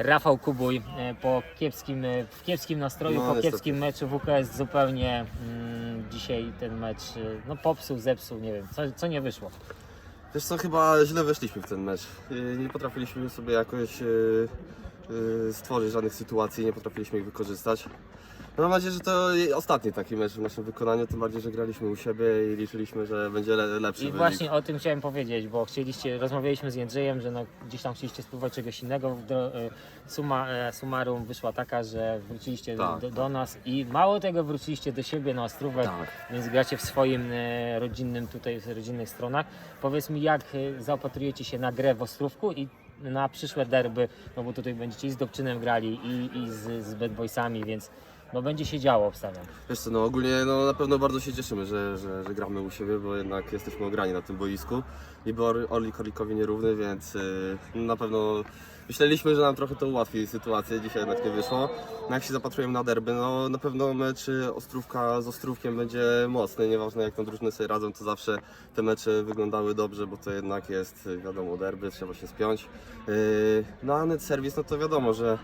Rafał Kubuj e, po kiepskim, e, w kiepskim nastroju, No, po kiepskim meczu WKS zupełnie mm, dzisiaj ten mecz e, no, popsuł, zepsuł, nie wiem, co, co nie wyszło. Wiesz co, chyba źle weszliśmy w ten mecz. Nie potrafiliśmy sobie jakoś stworzyć żadnych sytuacji, nie potrafiliśmy ich wykorzystać. No mam nadzieję, że to ostatni taki mecz w naszym wykonaniu, tym bardziej, że graliśmy u siebie i liczyliśmy, że będzie le lepszy I wynik. właśnie o tym chciałem powiedzieć, bo chcieliście, rozmawialiśmy z Jędrzejem, że no, gdzieś tam chcieliście spróbować czegoś innego. Do, e, suma, e, summarum wyszła taka, że wróciliście Tak, do, do nas i mało tego wróciliście do siebie na Ostrówek, Tak. więc gracie w swoim e, rodzinnym tutaj, w rodzinnych stronach. Powiedz mi, jak zaopatrujecie się na grę w Ostrówku i na przyszłe derby, no bo tutaj będziecie i z Dobczynem grali i, i z, z Bad Boysami, więc no będzie się działo, obstawiam. Wiesz co, no ogólnie no, na pewno bardzo się cieszymy, że, że, że gramy u siebie, bo jednak jesteśmy ograni na tym boisku. Niby Or- Orlik Orlikowi nierówny, więc yy, na pewno myśleliśmy, że nam trochę to ułatwi sytuację, dzisiaj jednak nie wyszło. No jak się zapatrujemy na derby, no na pewno mecz y, Ostrówka z Ostrówkiem będzie mocny, nieważne jak tam drużyny sobie radzą, to zawsze te mecze wyglądały dobrze, bo to jednak jest y, wiadomo derby, trzeba się spiąć. Yy, no a net serwis, no to wiadomo, że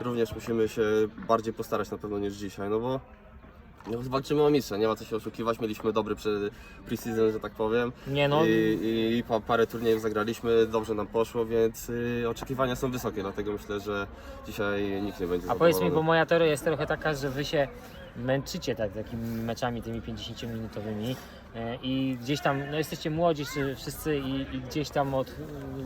również musimy się bardziej postarać na pewno niż dzisiaj, no bo no, walczymy o mistrza, nie ma co się oszukiwać, mieliśmy dobry pre- pre-season, że tak powiem. Nie no, i, i pa, parę turniejów zagraliśmy, dobrze nam poszło, więc y, oczekiwania są wysokie, dlatego myślę, że dzisiaj nikt nie będzie A powiedz mi, bo moja teoria jest trochę taka, że wy się męczycie tak takimi meczami tymi 50-minutowymi e, i gdzieś tam, no jesteście młodzi wszyscy- i, i gdzieś tam od y,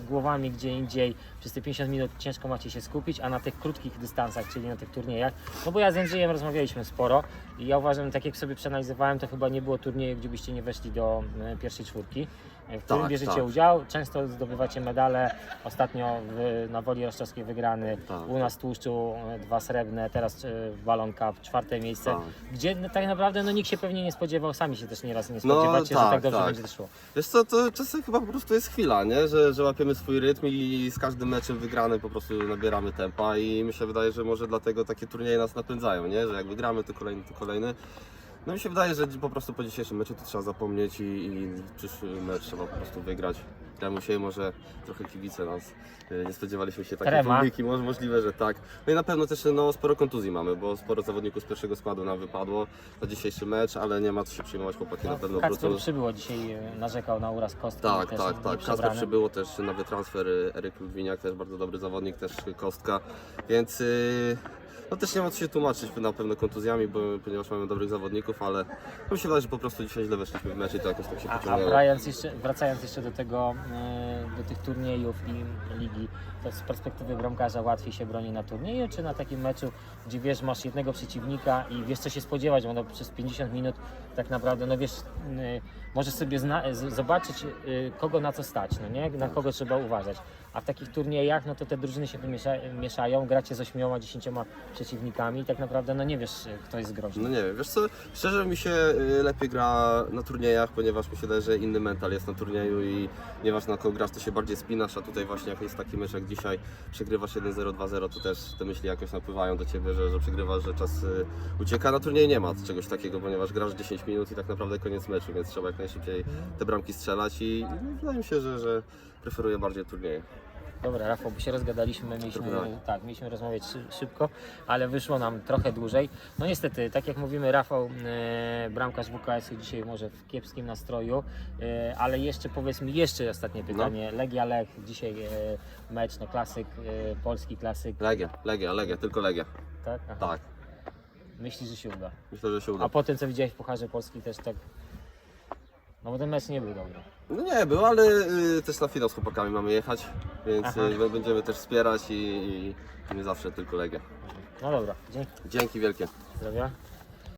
głowami gdzie indziej przez te 50 minut ciężko macie się skupić, a na tych krótkich dystansach, czyli na tych turniejach, no bo ja z Jędrzejem rozmawialiśmy sporo i ja uważam, tak jak sobie przeanalizowałem, to chyba nie było turnieju, gdzie byście nie weszli do e, pierwszej czwórki, e, w którym Tak, bierzecie tak. udział, często zdobywacie medale, ostatnio w, na Woli Roszczowskiej wygrany, Tak. u nas tłuszczu e, dwa srebrne, teraz e, w Ballon Cup czwarte miejsce, Tak. gdzie no, tak naprawdę no, nikt się pewnie nie spodziewał, sami się też nieraz nie No, spodziewacie, że tak, tak dobrze tak. będzie szło. Wiesz co, to czasem chyba po prostu jest chwila, nie? Że, że łapiemy swój rytm i z każdym meczem wygranym po prostu nabieramy tempa i mi się wydaje, że może dlatego takie turnieje nas napędzają, nie? Że jak wygramy, to kolejny, to kolejny. No mi się wydaje, że po prostu po dzisiejszym meczu to trzeba zapomnieć i, i przyszły mecz trzeba po prostu wygrać. Temu się może trochę kibice nas y, nie spodziewaliśmy się takiej Trema. publiki, może możliwe, że tak. No i na pewno też no, sporo kontuzji mamy, bo sporo zawodników z pierwszego składu nam wypadło na dzisiejszy mecz, ale nie ma co się przejmować, chłopaki na pewno Kacper wrócą. przybyło dzisiaj, e, narzekał na uraz kostki. Tak, też tak, tak. Przebrany. przybyło też nowy transfer, y, Eryk Ludwiniak, też bardzo dobry zawodnik, też Kostka, więc y, no też nie ma co się tłumaczyć na pewno kontuzjami, bo, ponieważ mamy dobrych zawodników, ale no mi się wydaje, że po prostu dzisiaj źle weszliśmy w mecz i to jakoś tak się A, a pociągnęło. wracając jeszcze, wracając jeszcze do tego, e, do tych turniejów i ligi, to z perspektywy bramkarza łatwiej się broni na turnieju, czy na takim meczu, gdzie wiesz, masz jednego przeciwnika i wiesz co się spodziewać, bo no, przez 50 minut tak naprawdę, no wiesz, y, możesz sobie zna- z- zobaczyć, y, kogo na co stać, no nie? Na kogo trzeba uważać. A w takich turniejach, no to te drużyny się wymiesza- mieszają, gracie z ośmioma, dziesięcioma przeciwnikami i tak naprawdę, no nie wiesz, kto jest groźny. No nie wiem, wiesz co, szczerze mi się y, lepiej gra na turniejach, ponieważ mi się wydaje, że inny mental jest na turnieju i nieważne na kogo grasz, to się bardziej spinasz, a tutaj właśnie jak jest taki mecz jak dzisiaj, przegrywasz 1-0, 2-0, to też te myśli jakoś napływają do Ciebie, że, że przegrywasz, że czas y, ucieka. Na turnieju nie ma czegoś takiego, ponieważ grasz 10 minut i tak naprawdę koniec meczu, więc trzeba jak najszybciej te bramki strzelać i no, wydaje mi się, że, że preferuję bardziej turnieje. Dobra, Rafał, bo się rozgadaliśmy, mieliśmy, tak, mieliśmy rozmawiać szy- szybko, ale wyszło nam trochę dłużej. No niestety, tak jak mówimy, Rafał, e, bramkarz WKS dzisiaj może w kiepskim nastroju, e, ale jeszcze powiedz mi, jeszcze ostatnie pytanie. Legia Lech, dzisiaj e, mecz, no klasyk, e, polski klasyk, Legia, Legia, Legia, tylko Legia. tak? Aha. Tak, Myślisz, że się uda. myślę, że się uda. A potem, co widziałeś w Pucharze Polski też tak, no bo ten mecz nie był dobry. No nie był, ale y, też na finał z chłopakami mamy jechać, więc Aha. y, będziemy też wspierać i, i nie zawsze tylko Legia. No dobra, dzięki, Dzięki wielkie. zdrowia.